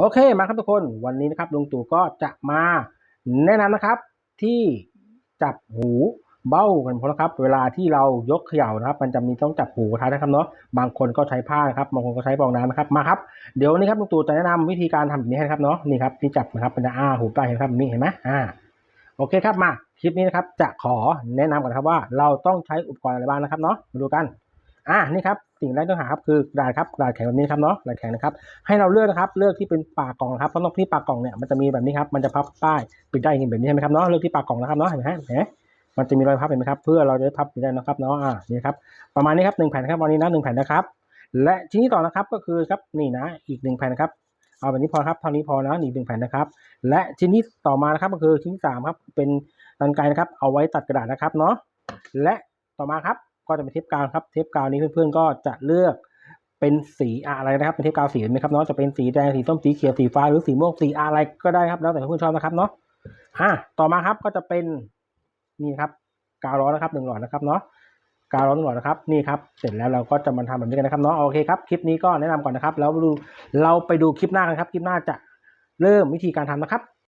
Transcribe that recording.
โอเคมาครับทุกคนวันนี้นะครับลุงตู่ก็จะมาแนะนำนะครับที่จับหูเบ้ากันเพราะนะครับ เวลาที่เรายกเขย่านะครับ มันจะมีต้องจับหูท้ายนะครับเนาะบางคนก็ใช้ผ้านะครับบางคนก็ใช้ฟองน้ำนะครับมาครับเดี๋ยวนี้ครับลุงตู่จะแนะนำวิธีการทำแบบนี้ให้นะครับเนาะนี่ครับที่จับนะครับเป็นอ้าหูปลาเห็นครับนี่เห็นไหมอ่าโอเคครับมาคลิปนี้นะครับจะขอแนะนำก่อนครับว่าเราต้องใช้อุปกรณ์อะไรบ้างนะครับเนาะมาดูกัน อ่านี่ครับสิ่งแรกที่ต้องหาครับคือกระดาษครับกระดาษแข็งแบบนี้ครับเนาะกระดาษแข็งนะครับให้เราเลือกนะครับเลือกที่เป็นปากกล่องนะครับเพราะนอกที่ปากกล่องเนี่ยมันจะมีแบบนี้ครับมันจะพับป้ายปิดได้อย่างนี้แบบนี้ใช่ไหมครับเนาะเลือกที่ปากกล่องนะครับเนาะเห็นไหมเห็นไหมมันจะมีรอยพับเห็นไหมครับ เพื่อเราจะพับปิดได้นะครับเนาะอ่านี่ครับประมาณนี้ครับหนึ่งแผ่นครับวันนี้นะหนึ่งแผ่นนะครับ และชิ้นที่ต่อนะครับก็คือครับนี่นะอีกหนึ่งแผ่นนะครับเอาแบบนี้พอครับเท่านี้พอนะอีกหนึ่งแผ่นนะครับ และชิ้นที่ต่อมานะครับก็คือชิ้นสามครับเป็นกรรไกนะครับ เอาไว้ตัดกระดาษนะครับเนาะและต่อมาครับ ก็จะเป็นเทปกาวครับ เทปกาวนี้เพื่อนๆก็จะเลือกเป็นสีอะไรนะครับ เป็นเทปกาวสีไหมครับเนาะจะเป็นสีแดงสีส้มสีเขียวสีฟ้าหรือสีม่วงสีอะไรก็ได้ครับ แล้วแต่เพื่อนชอบนะครับเนาะอะต่อมาครับก็จะเป็นนี่ครับกาวร้อนนะครับหนึ่งหลอดนะครับเนาะกาวร้อนหนึ่งหลอดนะครับนี่ครับเสร็จแล้วเราก็จะมาทำแบบนี้กันนะครับเนาะโอเคครับคลิปนี้ก็แนะนำก่อนนะครับ แล้วดูเราไปดูคลิปหน้ากันครับ คลิปหน้าจะเริ่มวิธีการทำนะครับ